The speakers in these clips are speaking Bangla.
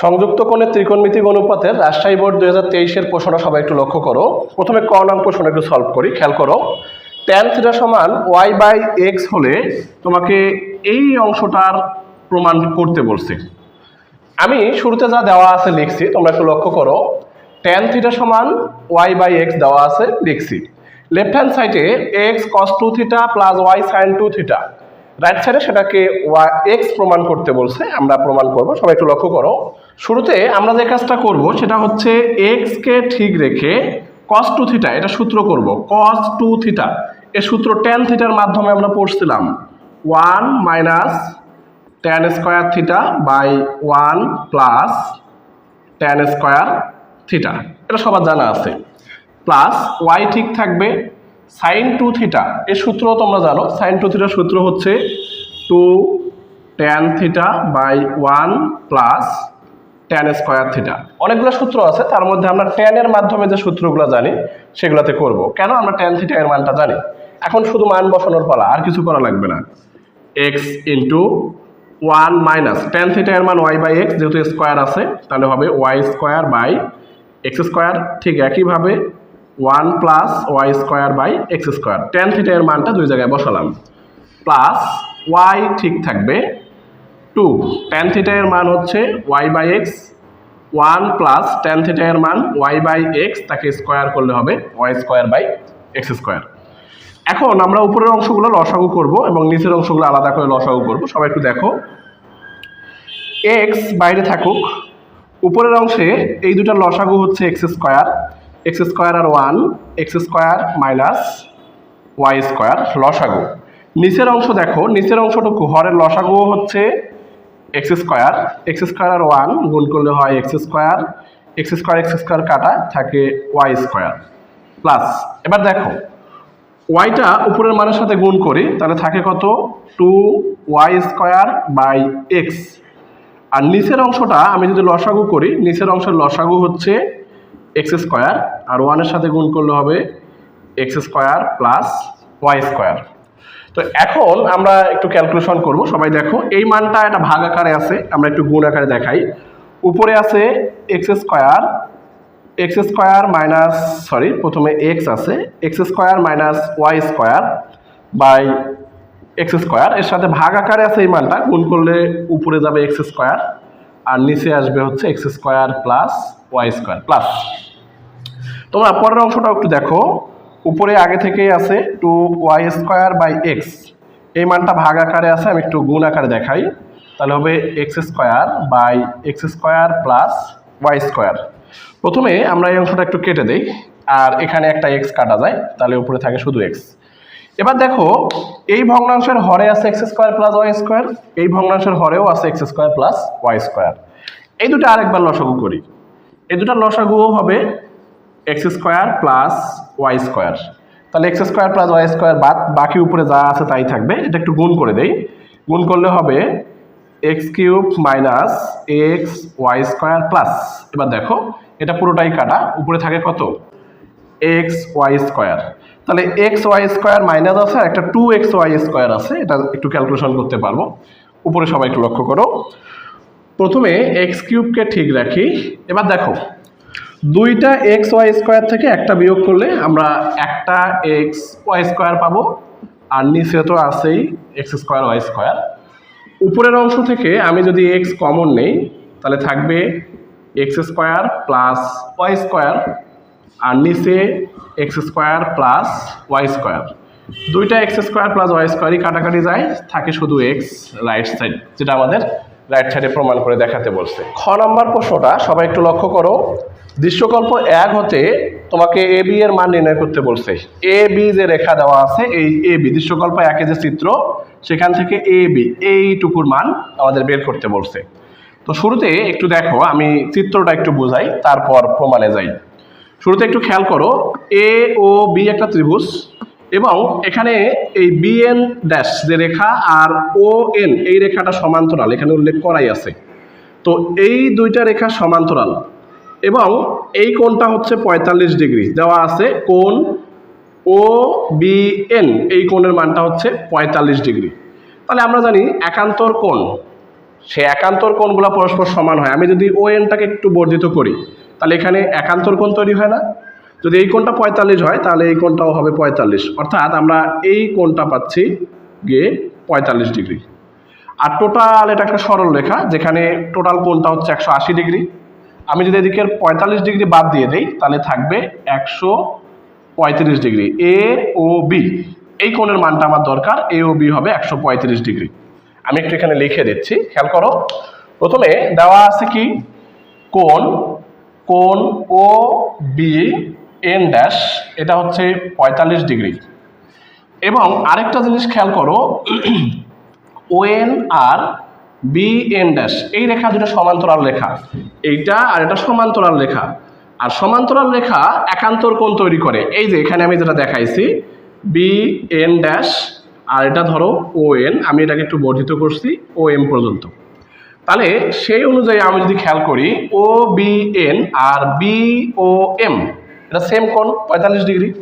সংযুক্ত কোণের ত্রিকোণমিতিক অনুপাতের রাজশাহী বোর্ড দুই হাজার তেইশের প্রশ্নটা সবাই একটু লক্ষ্য করো। প্রথমে ক নং প্রশ্ন একটু সলভ করি, খেয়াল করো। ট্যান থিটা সমান ওয়াই বাই এক্স হলে তোমাকে এই অংশটার প্রমাণ করতে বলছে। আমি শুরুতে যা দেওয়া আছে লিখছি, তোমরা একটু লক্ষ্য করো। ট্যান থিটা সমান ওয়াই বাই এক্স দেওয়া আছে, লিখছি। লেফট হ্যান্ড সাইডে X cos two theta plus Y sine two theta right সাইডে সেটাকে ওয়াই এক্স প্রমাণ করতে বলছে, আমরা প্রমাণ করব, সবাই একটু লক্ষ্য করো। শুরুতে আমরা যে কাজটা করব সেটা হচ্ছে এক্সকে ঠিক রেখে কস টু থিটা এটা সূত্র করব। কস টু থিটা এর সূত্র টেন থিটার মাধ্যমে আমরা পড়ছিলাম। One minus tan square theta by one plus tan square theta এটা সবার জানা আছে। প্লাস ওয়াই ঠিক থাকবে সাইন টু থিটা এর সূত্র তোমরা জানো সাইন টু থিটার সূত্র হচ্ছে two tan theta by one plus tan square theta অনেকগুলো সূত্র আছে, তার মধ্যে আমরা ট্যানের মাধ্যমে যে সূত্রগুলো জানি, সেগুলোতে করব। কেন আমরা ট্যান থিটা এর মানটা জানি? এখন শুধু মান বসানোর পালা, আর কিছু করা লাগবে না। X into one minus tan theta এর মান ওয়াই বাই এক্স যেহেতু স্কোয়ার আছে, তাহলে হবে Y square by X square ঠিক একইভাবে one plus Y square by X square tan theta এর মানটা দুই জায়গায় বসালাম। প্লাস ওয়াই ঠিক থাকবে টু। টেন থিটা মান হচ্ছে Y by X one plus tan theta মান ওয়াই বাই এক্স তাকে স্কোয়ার করলে হবে Y square by X square এখন আমরা উপরের অংশগুলো লসাগু করব এবং নিচের অংশগুলো আলাদা করে লসাগু করব। সবাই একটু দেখো। এক্স বাইরে থাকুক। উপরের অংশে এই দুটো লসাগু হচ্ছে এক্স স্কোয়ার এক্স স্কোয়ার আর one X square minus Y square লসাগু। নিচের অংশ দেখো, নিচের অংশটুকু হরের লসাগুও হচ্ছে X square X square one গুণ করলে হয় X square X square X square কাটা থাকে ওয়াই স্কোয়ার প্লাস। এবার দেখো, ওয়াইটা উপরের মানের সাথে গুণ করি, তাহলে থাকে কত? Two Y square by X. আর নিচের অংশটা আমি যদি লসাগু করি, নিচের অংশের লসাগু হচ্ছে এক্স স্কোয়ার, আর ওয়ানের সাথে গুণ করলে হবে X square plus Y square. তো এখন আমরা একটু ক্যালকুলেশন করব। সবাই দেখো, এই মানটা একটা ভাগ আকারে আছে, আমরা একটু গুণ আকারে দেখাই। উপরে আছে X square X square minus sorry প্রথমে এক্স আছে X square minus Y square by X square এর সাথে ভাগ আকারে আছে এই মানটা, গুণ করলে উপরে যাবে এক্স স্কোয়ার আর নিচে আসবে হচ্ছে X square plus Y square plus তোমরা পরের অংশটাও একটু দেখো। উপরে আগে থেকেই আছে two Y square by X. এই মানটা ভাগ আকারে আছে, আমি একটু গুণ আকারে দেখাই। তাহলে হবে X square by X square plus Y square. প্রথমে আমরা এই অংশটা একটু কেটে দেই, আর এখানে একটা এক্স কাটা যায়, তাহলে উপরে থাকে শুধু এক্স। এবার দেখো, এই ভগ্নাংশের হরে আছে X square plus Y square, এই ভগ্নাংশের হরেও আছে X square plus Y square. এই দুটো আরেকবার লসাগু করি। এই দুটো লসাগুও হবে X square plus Y square. তাহলে X square plus Y square বাদ বাকি উপরে যা আছে তাই থাকবে। এটা একটু গুণ করে দেই। গুণ করলে হবে X cube minus X Y square plus. এবার দেখো, এটা পুরোটাই কাটা। উপরে থাকে কত? X Y square. তাহলে এক্স ওয়াই স্কোয়ার মাইনাস আছে একটা টু এক্স ওয়াই স্কোয়ার আছে। এটা একটু ক্যালকুলেশন করতে পারব। উপরে সবাই একটু লক্ষ্য করো। প্রথমে এক্স কিউবকে ঠিক রাখি। এবার দেখো দুইটা এক্স ওয়াই স্কোয়ার থেকে একটা বিয়োগ করলে আমরা একটা এক্স ওয়াই স্কোয়ার পাবো, আর নিচে তো আছেই এক্স স্কোয়ার ওয়াই স্কোয়ার উপরের অংশ থেকে আমি যদি এক্স কমন নেই, তাহলে থাকবে X square plus Y square আর নিচে X square plus Y square দুইটা এক্স স্কোয়ার প্লাস ওয়াই স্কোয়ারই কাটাকাটি যায়, থাকে শুধু এক্স রাইট সাইড যেটা আমাদের রাইট সাইডে প্রমাণ করে দেখাতে বলছে। খ নম্বর প্রশ্নটা সবাই একটু লক্ষ্য করো। দৃশ্যকল্প এক হতে তোমাকে এ, বি এর মান নির্ণয় করতে বলছে। এ, বি যে রেখা দেওয়া আছে, এই এ, বি, দৃশ্যকল্প একে যে চিত্র, সেখান থেকে এ, বি, এইটুকুর মান আমাদের বের করতে বলছে। তো শুরুতে একটু দেখো, আমি চিত্রটা একটু বোঝাই, তারপর প্রমাণে যাই। শুরুতে একটু খেয়াল করো, এ, ও, বি একটা ত্রিভুজ এবং এখানে এই বি এন ড্যাশ যে রেখা আর ও এন এই রেখাটা সমান্তরাল, এখানে উল্লেখ করাই আছে। তো এই দুইটা রেখা সমান্তরাল এবং এই কোণটা হচ্ছে পঁয়তাল্লিশ ডিগ্রি, দেওয়া আছে কোণ ও বি এন এই কোণের মানটা হচ্ছে পঁয়তাল্লিশ ডিগ্রি। তাহলে আমরা জানি একান্তর কোণ, সে একান্তর কোণগুলো পরস্পর সমান হয়। আমি যদি ও এনটাকে একটু বর্ধিত করি, তাহলে এখানে একান্তর কোণ তৈরি হয় না? যদি এই কোণটা পঁয়তাল্লিশ হয়, তাহলে এই কোণটাও হবে পঁয়তাল্লিশ। অর্থাৎ আমরা এই কোণটা পাচ্ছি গিয়ে পঁয়তাল্লিশ ডিগ্রি। আর টোটাল এটা একটা সরল রেখা, যেখানে টোটাল কোণটা হচ্ছে একশো আশি ডিগ্রি। আমি যদি এদিকের পঁয়তাল্লিশ ডিগ্রি বাদ দিয়ে দিই, তাহলে থাকবে একশো পঁয়ত্রিশ ডিগ্রি। এ ও বি, এই কোণের মানটা আমার দরকার, এ ও বি হবে একশো পঁয়ত্রিশ ডিগ্রি। আমি একটু এখানে লিখে দিচ্ছি, খেয়াল করো। প্রথমে দেওয়া আছে কি? কোণ কোণ ও বি এন ড্যাশ এটা হচ্ছে পঁয়তাল্লিশ ডিগ্রি। এবং আরেকটা জিনিস খেয়াল করো ওএন আর বি এন ড্যাশ এই রেখা দুটো সমান্তরাল রেখা। এইটা আর এটা সমান্তরাল রেখা। আর সমান্তরাল রেখা একান্তর কোণ তৈরি করে। এই যে এখানে আমি যেটা দেখাইছি বি এন ড্যাশ আর এটা ধরো ও এন আমি এটাকে একটু বর্ধিত করছি ও এম পর্যন্ত। তাহলে সেই অনুযায়ী আমি যদি খেয়াল করি ও বি এন আর বি ও এম এটা সেম কোণ, পঁয়তাল্লিশ ডিগ্রি।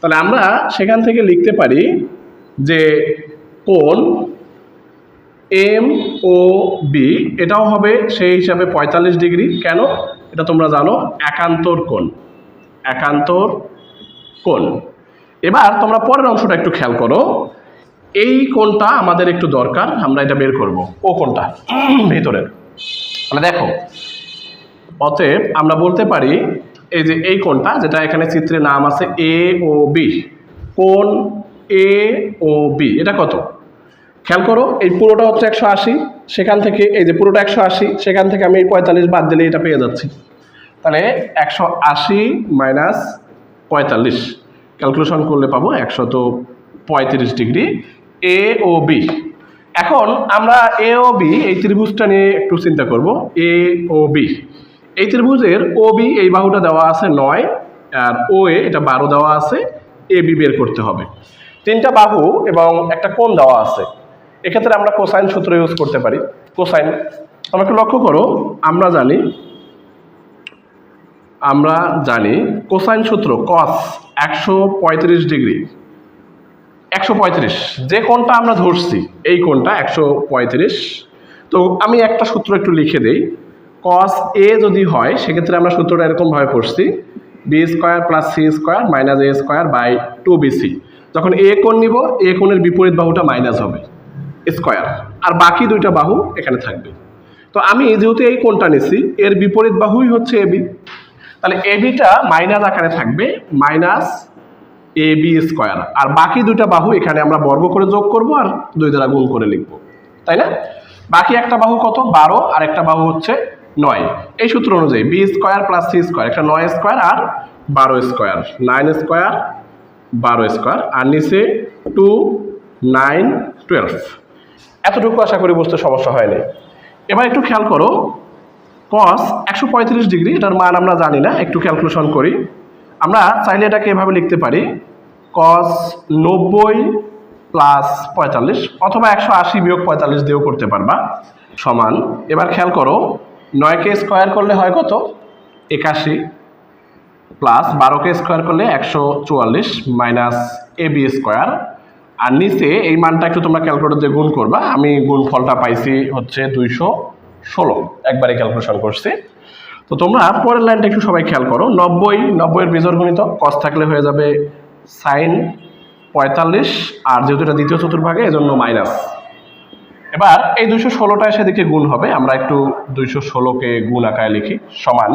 তাহলে আমরা সেখান থেকে লিখতে পারি যে কোণ এম ও বি, এটাও হবে সেই হিসাবে পঁয়তাল্লিশ ডিগ্রি। কেন? এটা তোমরা জানো, একান্তর কোণ। একান্তর কোণ। এবার তোমরা পরের অংশটা একটু খেয়াল করো। এই কোণটা আমাদের একটু দরকার, আমরা এটা বের করব। ও কোণটা, ভিতরের। তাহলে দেখো, অতএব আমরা বলতে পারি এই যে এই কোণটা, যেটা এখানে চিত্রে নাম আছে এ ও বি কোণ এ ও বি এটা কত? খেয়াল করো, এই পুরোটা হচ্ছে একশো আশি, সেখান থেকে, এই যে পুরোটা একশো আশি, সেখান থেকে আমি এই পঁয়তাল্লিশ বাদ দিলে এটা পেয়ে যাচ্ছি। তাহলে একশো আশি মাইনাস পঁয়তাল্লিশ, ক্যালকুলেশন করলে পাবো একশত পঁয়ত্রিশ ডিগ্রি এ ও বি এখন আমরা এ ও বি এই ত্রিভুজটা নিয়ে একটু চিন্তা করব। এ ও বি এই ত্রিভুজের ও বি এই বাহুটা দেওয়া আছে নয়, আর ও এ এটা বারো দেওয়া আছে এ বি বের করতে হবে। তিনটা বাহু এবং একটা কোণ দেওয়া আছে। এক্ষেত্রে আমরা কোসাইন সূত্র ইউজ করতে পারি। কোসাইন আমাকে লক্ষ্য করো, আমরা জানি আমরা জানি কোসাইন সূত্র কস একশো পঁয়ত্রিশ ডিগ্রি। একশো পঁয়ত্রিশ, যে কোণটা আমরা ধরছি, এই কোণটা একশো পঁয়ত্রিশ। তো আমি একটা সূত্র একটু লিখে দেই। কস এ যদি হয়, সেক্ষেত্রে আমরা সূত্রটা এরকমভাবে পড়ছি B square plus C square minus A square by two BC যখন এ কোণ নিব এ কোণের বিপরীত বাহুটা মাইনাস হবে স্কোয়ার আর বাকি দুইটা বাহু এখানে থাকবে। তো আমি যেহেতু এই কোণটা নিছি, এর বিপরীত বাহুই হচ্ছে এবি তাহলে এবিটা মাইনাস আকারে থাকবে মাইনাস এ বি স্কোয়ার আর বাকি দুইটা বাহু এখানে আমরা বর্গ করে যোগ করব আর দুই দ্বারা গুণ করে লিখব। তাই না? বাকি একটা বাহু কত? বারো। আর একটা বাহু হচ্ছে নয়। এই সূত্র অনুযায়ী B square plus C square একটা নয় স্কোয়ার আর বারো স্কোয়ার নাইন স্কোয়ার বারো স্কোয়ার আর নিচে টু নাইন টুয়েলভ এতটুকু আশা করি বুঝতে সমস্যা হয়নি। এবার একটু খেয়াল করো কস একশো পঁয়ত্রিশ ডিগ্রি, এটার মান আমরা জানি না, একটু ক্যালকুলেশন করি। আমরা চাইলে এটাকে এভাবে লিখতে পারি কস নব্বই প্লাস পঁয়তাল্লিশ, অথবা একশো আশি বিয়োগ পঁয়তাল্লিশ দিয়েও করতে পারবা। সমান। এবার খেয়াল করো নয়কে স্কোয়ার করলে হয় কত? একাশি প্লাস বারোকে স্কোয়ার করলে একশো চুয়াল্লিশ মাইনাস এ বি স্কোয়ার। আর নিচে এই মানটা একটু তোমরা ক্যালকুলেটর দিয়ে গুণ করবা। আমি গুণ ফলটা পাইছি হচ্ছে দুইশো ষোলো। একবারে ক্যালকুলেশন করছি। তো তোমরা পরের লাইনটা একটু সবাই খেয়াল করো। নব্বই, নব্বইয়ের বিজোর গণিত কস থাকলে হয়ে যাবে সাইন পঁয়তাল্লিশ। আর যেহেতু এটা দ্বিতীয় চতুর্ভাগে, এজন্য মাইনাস এবার এই দুইশো ষোলোটা সেদিকে গুণ হবে, আমরা একটু দুইশো ষোলোকে গুণ আকারে লিখি, সমান।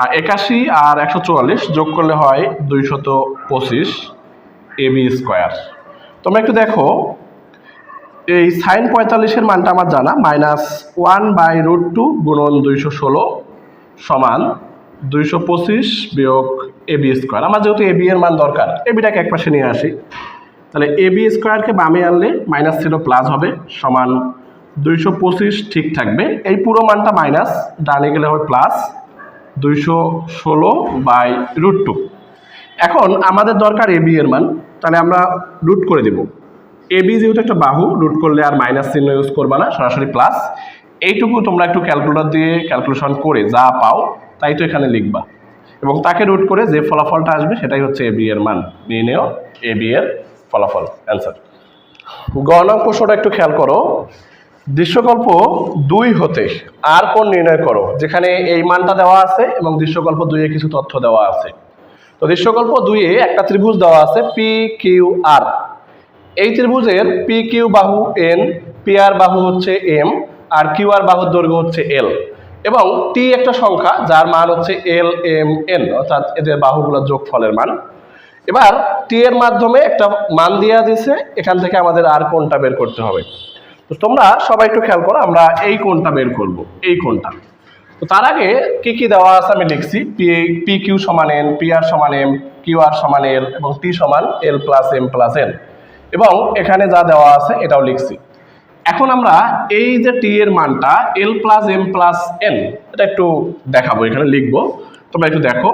আর একাশি আর একশো চুয়াল্লিশ যোগ করলে হয় দুইশত পঁচিশ এবি স্কোয়ার। তোমরা একটু দেখো, এই সাইন পঁয়তাল্লিশের মানটা আমার জানা, minus one by root two গুণন দুইশো ষোলো সমান দুইশো পঁচিশ বিয়োগ এ বি স্কোয়ার। আমার যেহেতু এ বি এর মান দরকার, এ বিটাকে এক পাশে নিয়ে আসি। তাহলে এ বি স্কোয়ারকে বামে আনলে মাইনাস ছিল প্লাস হবে, সমান দুইশো পঁচিশ ঠিক থাকবে। এই পুরো মানটা মাইনাস ডানে গেলে হবে প্লাস দুইশো ষোলো বাই রুট টু এখন আমাদের দরকার এ বি এর মান, তাহলে আমরা রুট করে দেব। এ বি যেহেতু একটা বাহু রুট করলে আর মাইনাস চিহ্ন ইউজ করবা না, সরাসরি প্লাস এইটুকু তোমরা একটু ক্যালকুলেটর দিয়ে ক্যালকুলেশন করে যা পাও, তাই তো এখানে লিখবা। এবং তাকে রুট করে যে ফলাফলটা আসবে, সেটাই হচ্ছে এ বি এর মান। নিয়ে নেও এ বি এর ফলাফল অ্যান্সার গণক প্রশ্নটা একটু খেয়াল করো। দৃশ্যকল্প দুই হতে আর কোন নির্ণয় করো? যেখানে এই মানটা দেওয়া আছে এবং দৃশ্যকল্প দুইয়ে কিছু তথ্য দেওয়া আছে। তো দৃশ্যকল্প দুইয়ে একটা ত্রিভুজ দেওয়া আছে পি কিউ আর এই ত্রিভুজের পি কিউ বাহু এন পি আর বাহু হচ্ছে এম আর কিউ আর বাহুর দৈর্ঘ্য হচ্ছে এল এবং টি একটা সংখ্যা, যার মান হচ্ছে এল এম এন অর্থাৎ এদের বাহুগুলোর যোগফলের মান। এবার টি এর মাধ্যমে একটা মান দেওয়া দিয়েছে, এখান থেকে আমাদের আর কোনটা বের করতে হবে? তো তোমরা সবাই একটু খেয়াল করো, আমরা এই কোনটা বের করব, এই কোনটা। তো তার আগে কি কি দেওয়া আছে আমি লিখছি পি পি কিউ সমান এন পি আর সমান এম কিউ আর সমান এল এবং টি সমান L plus M plus N এবং এখানে যা দেওয়া আছে এটাও লিখছি। এখন আমরা এই যে টি এর মানটা L plus M plus N এটা একটু দেখাবো, এখানে লিখব। তোমরা একটু দেখো।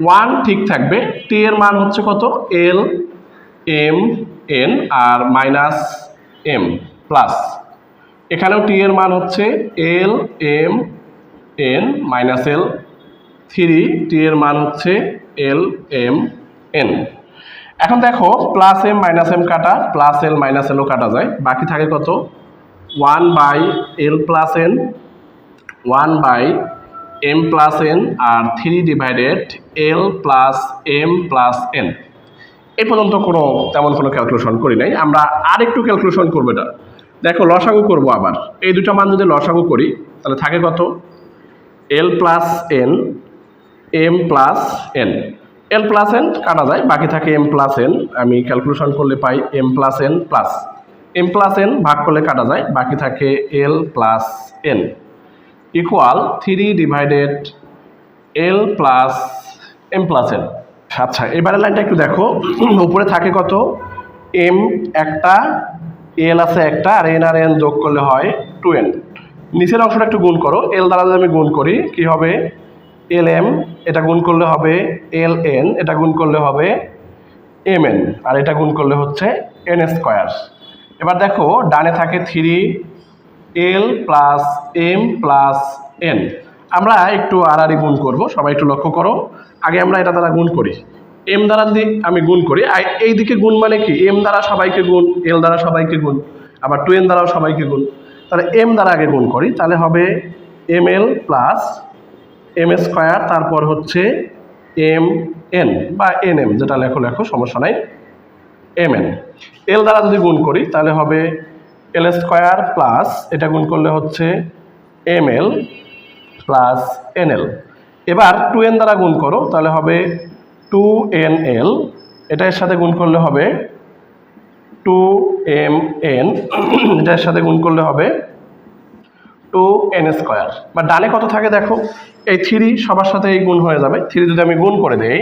ওয়ান ঠিক থাকবে। টি এর মান হচ্ছে কত? এল এম এন আর মাইনাস এম প্লাস এখানেও টি এর মান হচ্ছে L M N minus L three T এর মান হচ্ছে এল এম এন এখন দেখো প্লাস এম মাইনাস এম কাটা প্লাস এল মাইনাস এলও কাটা যায়। বাকি থাকে কত? One by L plus N one by M plus N R three divided L plus M plus N এই পর্যন্ত কোনো তেমন কোনো ক্যালকুলেশন করি নাই। আমরা আর একটু ক্যালকুলেশন করব এটা। দেখো, লসাগু করব আবার। এই দুটো মান যদি লসাগু করি, তাহলে থাকে কত? L plus N M plus N L plus N কাটা যায়, বাকি থাকে এম প্লাস এন আমি ক্যালকুলেশন করলে পাই M plus N plus M plus N ভাগ করলে কাটা যায়, বাকি থাকে L plus N equal three divided L plus M plus N আচ্ছা এবারের লাইনটা একটু দেখো। উপরে থাকে কত? এম একটা এল আছে একটা, আর এন আর এন যোগ করলে হয় টু এন নিচের অংশটা একটু গুণ করো। এল দ্বারা যদি আমি গুণ করি, কি হবে? এল এম এটা গুণ করলে হবে এল এন এটা গুণ করলে হবে এম এন আর এটা গুণ করলে হচ্ছে এন স্কোয়ার এবার দেখো, ডানে থাকে three L plus M plus N আমরা একটু আড়াআড়ি গুণ করব, সবাই একটু লক্ষ্য করো। আগে আমরা এটা দ্বারা গুণ করি। এম দ্বারা যদি আমি গুণ করি এই দিকে গুণ মানে কি? এম দ্বারা সবাইকে গুণ এল দ্বারা সবাইকে গুণ, আবার টু এন দ্বারাও সবাইকে গুণ। তাহলে এম দ্বারা আগে গুণ করি, তাহলে হবে M L plus M square তারপর হচ্ছে এম এন বা এন এম যেটা লেখো লেখো, সমস্যা নাই। এম এন এল দ্বারা যদি গুণ করি, তাহলে হবে এল স্কোয়ার প্লাস এটা গুণ করলে হচ্ছে M L plus N L এবার টু এন দ্বারা গুণ করো, তাহলে হবে টু এন এল এটার সাথে গুণ করলে হবে টু এম এন এটার সাথে গুণ করলে হবে টু এন স্কোয়ার বা ডানে কত থাকে দেখো, এই থ্রি সবার সাথে এই গুণ হয়ে যাবে। থ্রি যদি আমি গুণ করে দেই,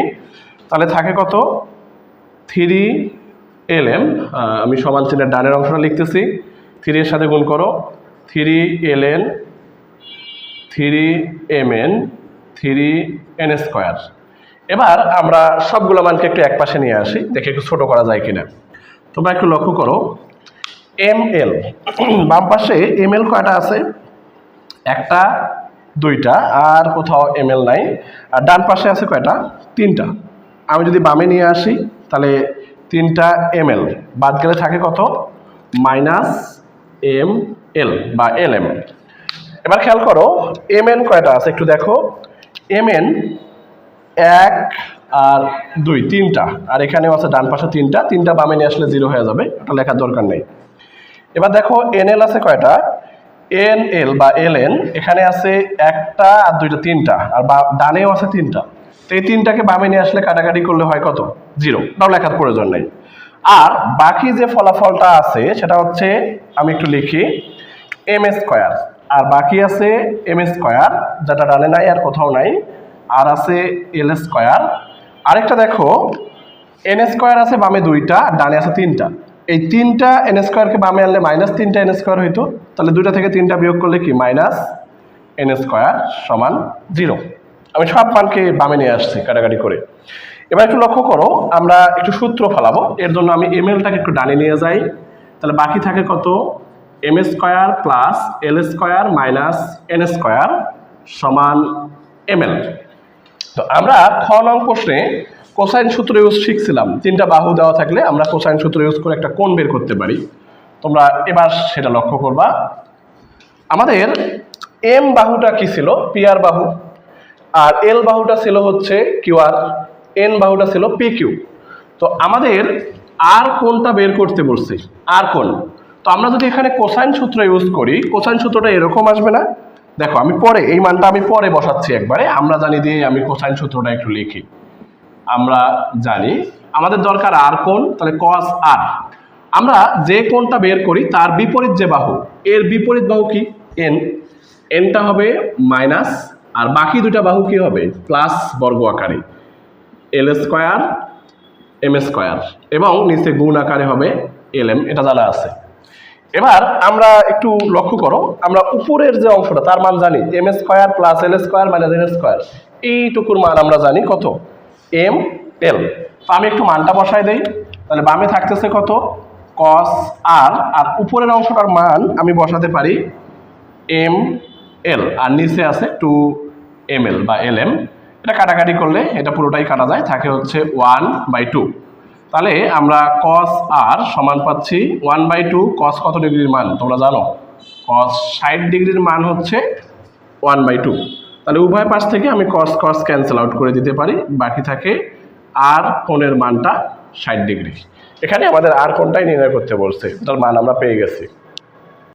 তাহলে থাকে কত? থ্রি এল এম আমি সমান চিহ্নের ডানের অংশটা লিখতেছি। থ্রি এর সাথে গুণ করো। Three L N, three M N, three N square. এবার আমরা সবগুলো মানকে একটু এক পাশে নিয়ে আসি, দেখে একটু ছোটো করা যায় কিনা। তোমরা একটু লক্ষ্য করো, এম এল, বাম পাশে এম এল কয়টা আছে? একটা, দুইটা, আর কোথাও এম এল নাই। আর ডান পাশে আছে কয়টা? তিনটা। আমি যদি বামে নিয়ে আসি, তাহলে তিনটা এম এল। বাদ গেলে থাকে কত? মাইনাস এম এল বা এল এম এবার খেয়াল করো এম এন কয়টা আছে একটু দেখো। এম এন এক আর দুই, তিনটা। আর এখানেও আছে ডান পাশে তিনটা। তিনটা বামে নিয়ে আসলে জিরো হয়ে যাবে ওটা লেখার দরকার নেই। এবার দেখো এন এল আছে কয়টা? এন এল বা এল এন এখানে আছে একটা আর দুইটা তিনটা, আর বা ডানেও আছে তিনটা। তো এই তিনটাকে বামে নিয়ে আসলে কাটাকাটি করলে হয় কত? জিরো। ওটাও লেখার প্রয়োজন নেই। আর বাকি যে ফলাফলটা আছে, সেটা হচ্ছে, আমি একটু লিখি এম স্কোয়ার আর বাকি আছে এম স্কোয়ার যেটা ডানে নাই আর কোথাও নাই। আর আছে এল স্কোয়ার আরেকটা দেখো এন স্কোয়ার আছে বামে দুইটা ডানে আছে তিনটা। এই তিনটা এন স্কোয়ারকে বামে আনলে মাইনাস তিনটা এন স্কোয়ার হইতো। তাহলে দুইটা থেকে তিনটা বিয়োগ করলে কি? মাইনাস এন স্কোয়ার সমান জিরো আমি সব মানকে বামে নিয়ে আসছি, কাটাকাটি করে। এবার একটু লক্ষ্য করো, আমরা একটু সূত্র ফেলাবো। এর জন্য আমি এম এলটাকে একটু ডানে নিয়ে যাই। তাহলে বাকি থাকে কত? M square plus L square minus N square সমান এম এল তো আমরা খ নং প্রশ্নে কোসাইন সূত্র ইউজ শিখছিলাম। তিনটা বাহু দেওয়া থাকলে আমরা কোসাইন সূত্র ইউজ করে একটা কোণ বের করতে পারি। তোমরা এবার সেটা লক্ষ্য করবা। আমাদের এম বাহুটা কি ছিল? পিআর বাহু। আর এল বাহুটা ছিল হচ্ছে কিউআর এন বাহুটা ছিল পি কিউ তো আমাদের আর কোনটা বের করতে বলছি? আর কোন? তো আমরা যদি এখানে কোসাইন সূত্র ইউজ করি কোসাইন সূত্রটা এরকম আসবে না। দেখো, আমি পরে, এই মানটা আমি পরে বসাচ্ছি একবারে। আমরা জানি দিয়ে আমি কোসাইন সূত্রটা একটু লিখি। আমরা জানি, আমাদের দরকার আর কোণ তাহলে কস আর আমরা যে কোণটা বের করি, তার বিপরীত যে বাহু, এর বিপরীত বাহু কি? এন এনটা হবে মাইনাস আর বাকি দুটা বাহু কি হবে? প্লাস বর্গ আকারে। এল স্কোয়ার এম স্কোয়ার এবং নিচে গুণ আকারে হবে এল এম এটা জানা আছে। এবার আমরা একটু লক্ষ্য করো, আমরা উপরের যে অংশটা, তার মান জানি M square plus L square minus N square এইটুকুর মান আমরা জানি কত? এম এল আমি একটু মানটা বসাই দেই, তাহলে বামে থাকতেছে কত? কস আর আর উপরের অংশটার মান আমি বসাতে পারি এম এল আর নিচে আছে টু এম এল বা এল এম এটা কাটাকাটি করলে এটা পুরোটাই কাটা যায়, থাকে হচ্ছে ওয়ান বাই টু তাহলে আমরা কস আর সমান পাচ্ছি ওয়ান বাই টু কস কত ডিগ্রির মান, তোমরা জানো? কস ষাট ডিগ্রির মান হচ্ছে ওয়ান বাই টু তাহলে উভয় পাশ থেকে আমি কস কস ক্যান্সেল আউট করে দিতে পারি, বাকি থাকে আর কোণের মানটা ষাট ডিগ্রি। এখানে আমাদের আর কোনটাই নির্ণয় করতে বলছে, তার মান আমরা পেয়ে গেছি।